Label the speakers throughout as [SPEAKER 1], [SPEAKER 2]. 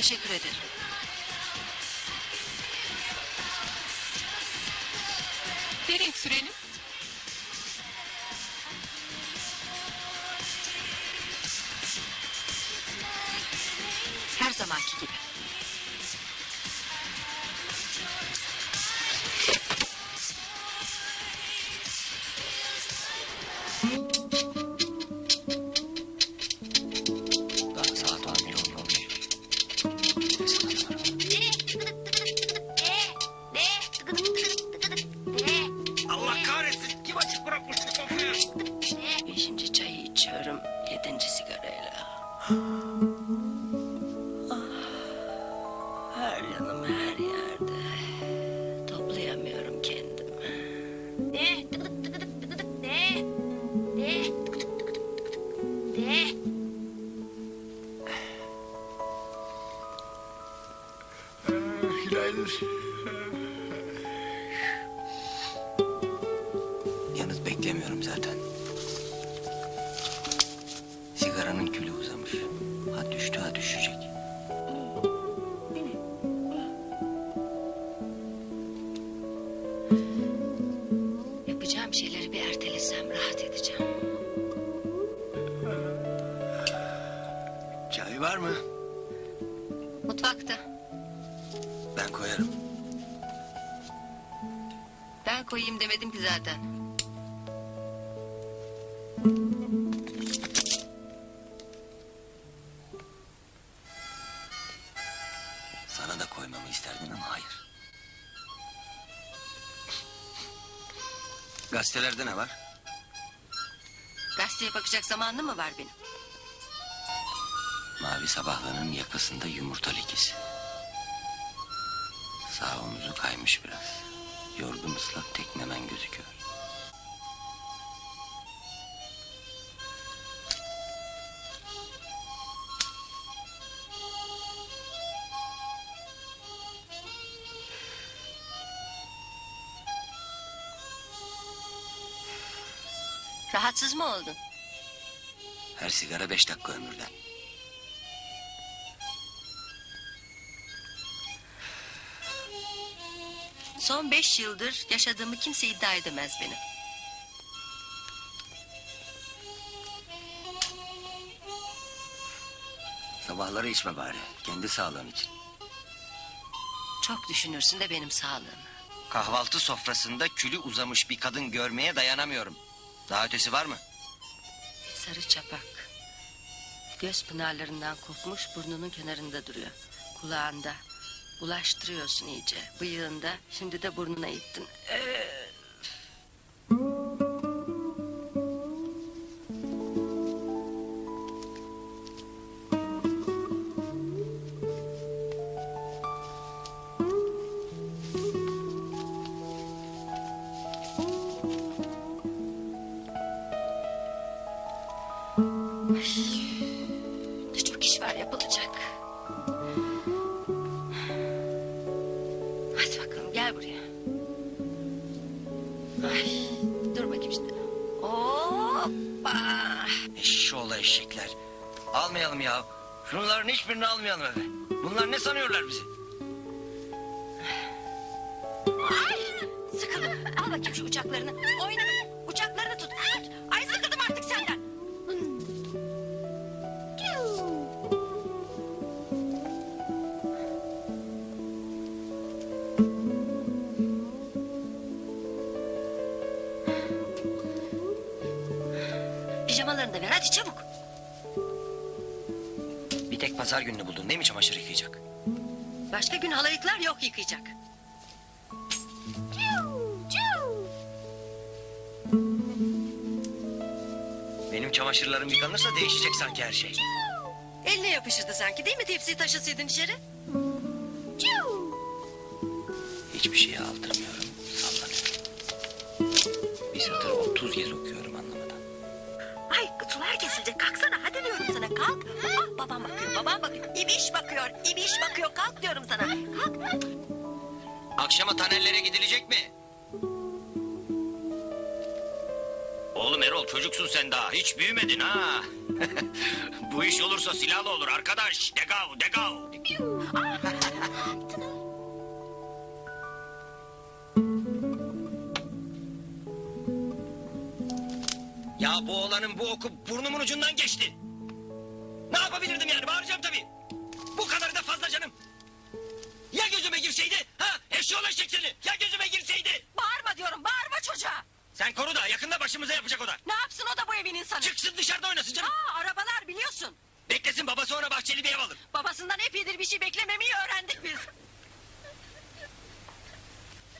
[SPEAKER 1] Teşekkür ederim.
[SPEAKER 2] Ne renk
[SPEAKER 3] Günaydın.
[SPEAKER 4] Yalnız beklemiyorum zaten. Sigaranın külü uzamış. Ha düştü ha düşecek.
[SPEAKER 1] Yapacağım şeyleri bir ertelesem rahat edeceğim.
[SPEAKER 4] Çay var mı?
[SPEAKER 1] Mutfakta.
[SPEAKER 4] Ben koyarım.
[SPEAKER 1] Ben koyayım demedim ki zaten.
[SPEAKER 4] Sana da koymamı isterdin ama hayır. Gazetelerde ne var?
[SPEAKER 1] Gazeteye bakacak zamanım mı var benim?
[SPEAKER 4] Mavi sabahlığının yakasında yumurta lekesi. Sağ omuzu kaymış biraz. Yorgun ıslak teknemen gözüküyor.
[SPEAKER 1] Rahatsız mı oldun?
[SPEAKER 4] Her sigara beş dakika ömürden.
[SPEAKER 1] Son beş yıldır yaşadığımı kimse iddia edemez benim.
[SPEAKER 4] Sabahları içme bari. Kendi sağlığın için.
[SPEAKER 1] Çok düşünürsün de benim sağlığımı.
[SPEAKER 4] Kahvaltı sofrasında külü uzamış bir kadın görmeye dayanamıyorum. Daha ötesi var mı?
[SPEAKER 1] Sarı çapak. Göz pınarlarından kopmuş burnunun kenarında duruyor. Kulağında. Bulaştırıyorsun iyice. Bıyığında. Şimdi de burnuna ittin. Ee, Hadi bakalım gel buraya. Ay, dur bakayım şimdi. Hoppa.
[SPEAKER 4] Eşşoğlu eşekler. Almayalım ya. Şunların hiçbirini almayalım eve. Bunlar ne sanıyorlar bizi?
[SPEAKER 1] Ay, sıkıldım. Al bakayım şu uçaklarını. Oynama. Hadi çabuk.
[SPEAKER 4] Bir tek pazar gününü buldun değil mi çamaşır yıkayacak?
[SPEAKER 1] Başka gün halayıklar yok yıkayacak.
[SPEAKER 4] Benim çamaşırlarım yıkanırsa değişecek sanki her şey.
[SPEAKER 1] Eline yapışırdı sanki değil mi tepsiyi taşısaydın içeri?
[SPEAKER 4] Hiçbir şeyi aldırmıyorum. Sallanıyorum. Bir satır otuz kez okuyorum
[SPEAKER 1] kalk. Aa, babam bakıyor babam bakıyor. İbiş bakıyor ibiş bakıyor kalk diyorum sana. Kalk.
[SPEAKER 4] Akşama Tanerlere gidilecek mi? Oğlum Erol çocuksun sen daha. Hiç büyümedin ha.
[SPEAKER 3] Bu iş olursa silahlı olur arkadaş. Degav, degav. ya bu oğlanın bu oku burnumun ucundan geçti. Yapabilirdim yani bağıracağım tabii. Bu kadarı da fazla canım. Ya gözüme girseydi? Ha eşyol eşek seni. Ya gözüme girseydi?
[SPEAKER 1] Bağırma diyorum bağırma çocuğa.
[SPEAKER 3] Sen koru da yakında başımıza yapacak o da.
[SPEAKER 1] Ne yapsın o da bu evin insanı.
[SPEAKER 3] Çıksın dışarıda oynasın canım.
[SPEAKER 1] Aa arabalar biliyorsun.
[SPEAKER 3] Beklesin babası ona bahçeli bir ev alır.
[SPEAKER 1] Babasından epeydir bir şey beklememeyi öğrendik biz.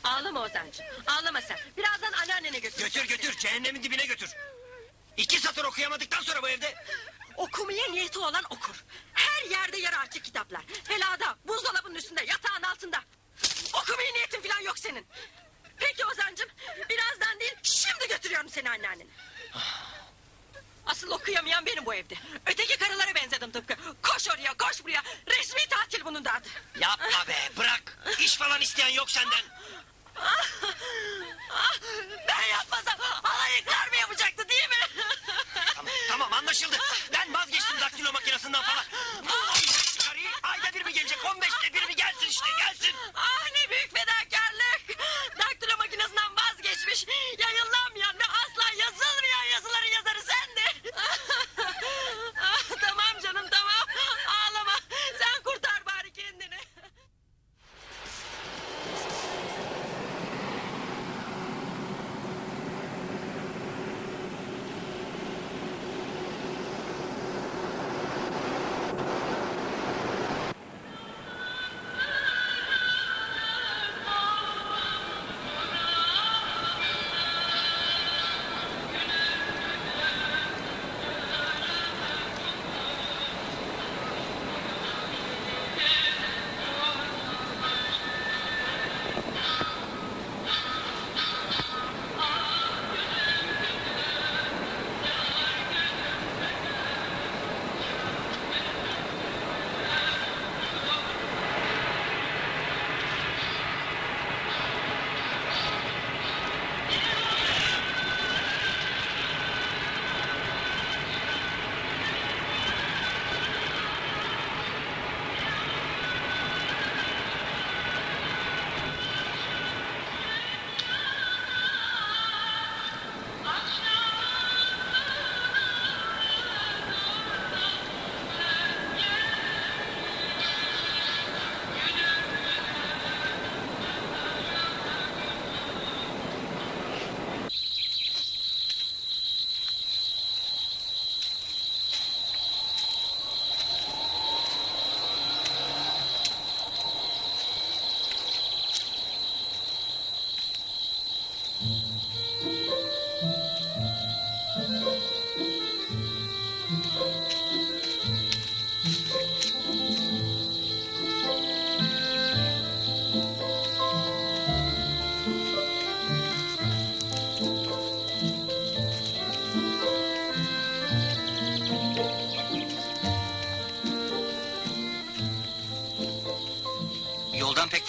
[SPEAKER 1] Ağlama Ozan'cığım. Ağlama sen. Birazdan anneannene götür.
[SPEAKER 3] Götür götür cehennemin dibine götür. İki satır okuyamadıktan sonra bu evde.
[SPEAKER 1] Okumaya niyeti olan okur.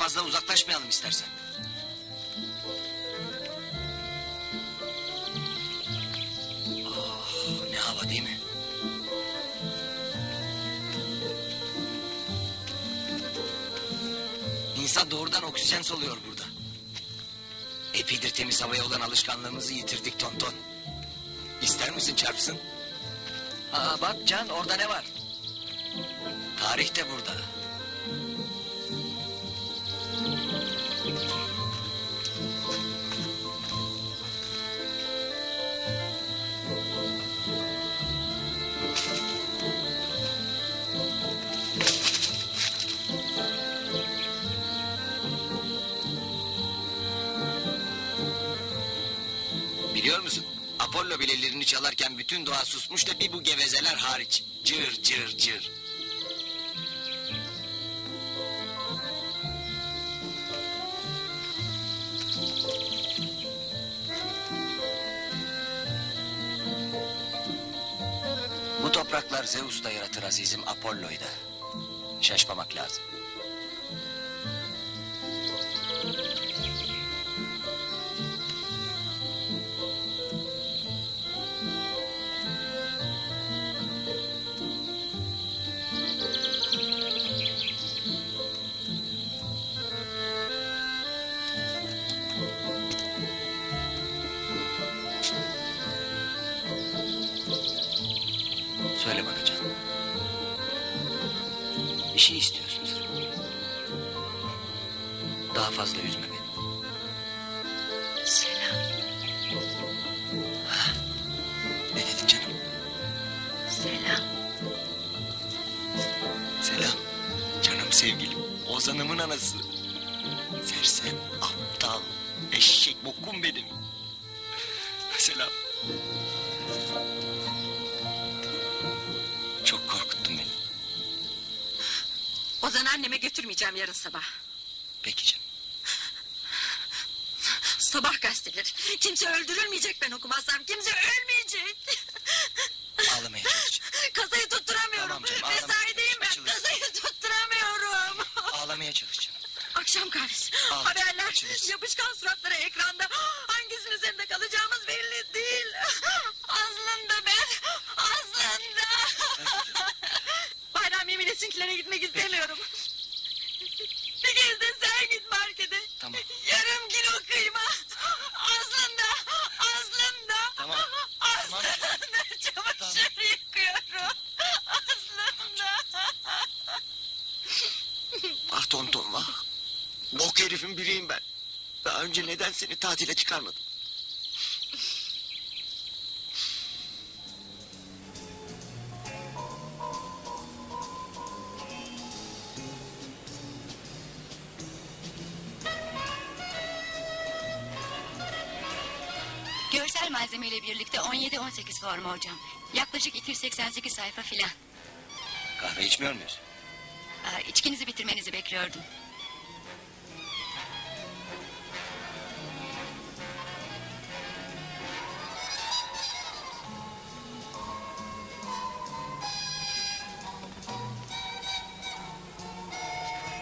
[SPEAKER 4] Fazla uzaklaşmayalım istersen. Oh, ne hava değil mi? İnsan doğrudan oksijen soluyor burada. Epeydir temiz havaya olan alışkanlığımızı yitirdik tonton. İster misin çarpsın? Aa bak Can orada ne var? Tarih de burada. Apollo bilelerini çalarken bütün doğa susmuş da bir bu gevezeler hariç. Cır cır cır. Bu topraklar Zeus da yaratır azizim Apollo'yu da. Şaşmamak lazım. Söyle bana Can. Bir şey istiyorsun sen. Daha fazla üzme beni.
[SPEAKER 1] Selam.
[SPEAKER 4] Ne dedin canım?
[SPEAKER 1] Selam.
[SPEAKER 4] Selam. Canım sevgilim. Ozan'ımın anası. Sersem, aptal, eşek bokum benim. Selam.
[SPEAKER 1] Ozan'ı anneme götürmeyeceğim yarın sabah.
[SPEAKER 4] Peki canım.
[SPEAKER 1] Sabah gazeteleri. Kimse öldürülmeyecek ben okumazsam. Kimse ölmeyecek.
[SPEAKER 4] Ağlamaya çalışacağım.
[SPEAKER 1] Kasayı tutturamıyorum.
[SPEAKER 4] Tamam canım, ağlama.
[SPEAKER 1] Mesaideyim ben.
[SPEAKER 4] Açılır.
[SPEAKER 1] Kasayı tutturamıyorum.
[SPEAKER 4] Ağlamaya çalışacağım.
[SPEAKER 1] Akşam kahvesi.
[SPEAKER 4] Ağla,
[SPEAKER 1] Haberler.
[SPEAKER 4] açılır.
[SPEAKER 1] Yapışkan suratları ekranda. Hangisinin üzerinde kalacağımız belli değil. Aslında ben. Etsinkilerine gitmek istemiyorum. Bir kez de sen git markete.
[SPEAKER 4] Tamam.
[SPEAKER 1] Yarım kilo kıyma. Aslında. Aslında.
[SPEAKER 4] Tamam. Tamam.
[SPEAKER 1] Aslında çamaşır yıkıyorum. Aslında.
[SPEAKER 5] Ah tonton vah. Bok herifin biriyim ben. Daha önce neden seni tatile çıkarmadım?
[SPEAKER 2] Görsel malzemeyle birlikte 17-18 formu hocam. Yaklaşık 288 sayfa filan.
[SPEAKER 4] Kahve içmiyor muyuz?
[SPEAKER 2] Aa, içkinizi bitirmenizi bekliyordum.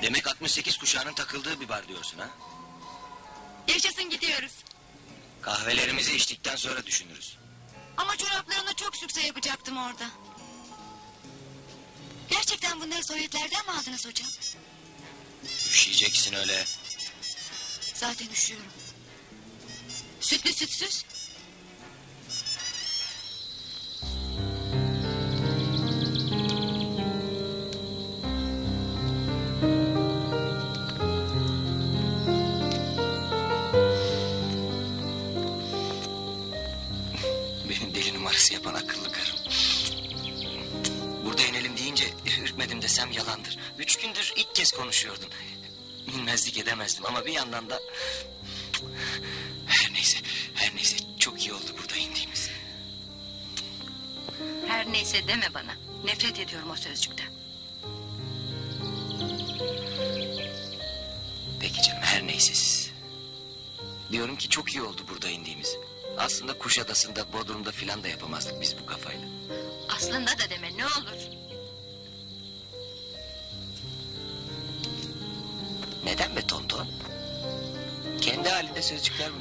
[SPEAKER 4] Demek 68 kuşağının takıldığı bir bar diyorsun ha?
[SPEAKER 2] Yaşasın gidiyoruz.
[SPEAKER 4] Kahvelerimizi içtikten sonra düşünürüz.
[SPEAKER 2] Ama çoraplarını çok sükse yapacaktım orada. Gerçekten bunları Sovyetlerden mi aldınız hocam?
[SPEAKER 4] Üşüyeceksin öyle.
[SPEAKER 2] Zaten üşüyorum. Sütlü sütsüz.
[SPEAKER 4] Desem yalandır. Üç gündür ilk kez konuşuyordum. İnmezlik edemezdim ama bir yandan da... Her neyse, her neyse çok iyi oldu burada indiğimiz.
[SPEAKER 1] Her neyse deme bana. Nefret ediyorum o sözcükten.
[SPEAKER 4] Peki canım her neyse siz. Diyorum ki çok iyi oldu burada indiğimiz. Aslında Kuşadası'nda, Bodrum'da filan da yapamazdık biz bu kafayla.
[SPEAKER 1] Aslında da deme ne olur.
[SPEAKER 4] Tonton? Kendi halinde sözcükler.